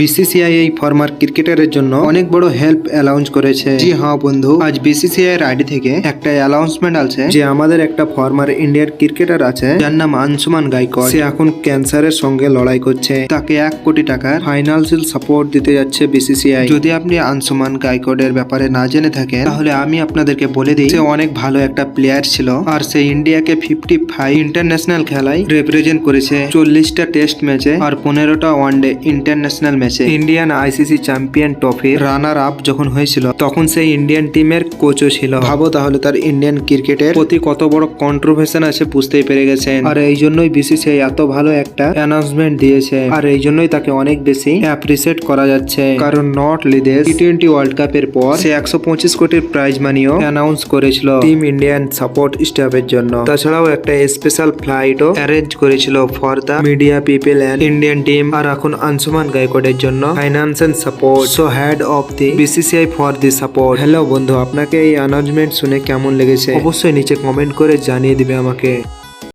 BCCI এই former ক্রিকেটারের জন্য অনেক বড় হেল্প অ্যালাউন্স করেছে। জি হ্যাঁ বন্ধু, আজ বিসিসিআই এর আইডি থেকে একটা অ্যানাউন্সমেন্ট আছে যে আমাদের একটা ফর্মার ইন্ডিয়ার ক্রিকেটার আছে, যার নাম আনসুমান গাইকর সে এখন ক্যান্সারের সঙ্গে লড়াই করছে। তাকে এক কোটি টাকার ফাইন্যান্সিয়াল সাপোর্ট দিতে যাচ্ছে বিসিসিআই। যদি আপনি আনসুমান গাইকোডের ব্যাপারে না জেনে থাকেন, তাহলে আমি আপনাদেরকে বলে দিই, সে অনেক ভালো একটা প্লেয়ার ছিল আর সে ইন্ডিয়াকে ফিফটি ফাইভ ইন্টারন্যাশনাল খেলায় রিপ্রেজেন্ট করেছে। চল্লিশটা টেস্ট ম্যাচে আর পনেরোটা ওয়ানডে ইন্টারন্যাশনাল ম্যাচে Indian ICC champion trophy runner up যখন হয়েছিল তখন সেই ইন্ডিয়ান টিমের কোচও ছিল। ভাবো তাহলে তার ইন্ডিয়ান ক্রিকেটের প্রতি কত বড় কন্ট্রোভার্সন আছে বুঝতেই পেরে গেছেন। আর এই জন্যই বিসিসিআই এত ভালো একটা অ্যানাউন্সমেন্ট দিয়েছে। আর এই জন্যই তাকে অনেক বেশি অ্যাপ্রিসিয়েট করা যাচ্ছে। কারণ নট লিদেশ টি টোয়েন্টি ওয়ার্ল্ড কাপের পর সে একশো পঁচিশ কোটির প্রাইজ মানিও অ্যানাউন্স করেছিল টিম ইন্ডিয়ান সাপোর্ট স্টাফের জন্য। তাছাড়াও একটা স্পেশাল ফ্লাইটও অ্যারেঞ্জ করেছিল for the media people and Indian team আর এখন আনসুমান গাইকোডের জন্য finance and support so head of the BCCI for the support hello বন্ধু, আপনাকে এই অ্যানাউন্সমেন্ট শুনে কেমন লেগেছে? অবশ্যই নিচে কমেন্ট করে জানিয়ে দিবে আমাকে।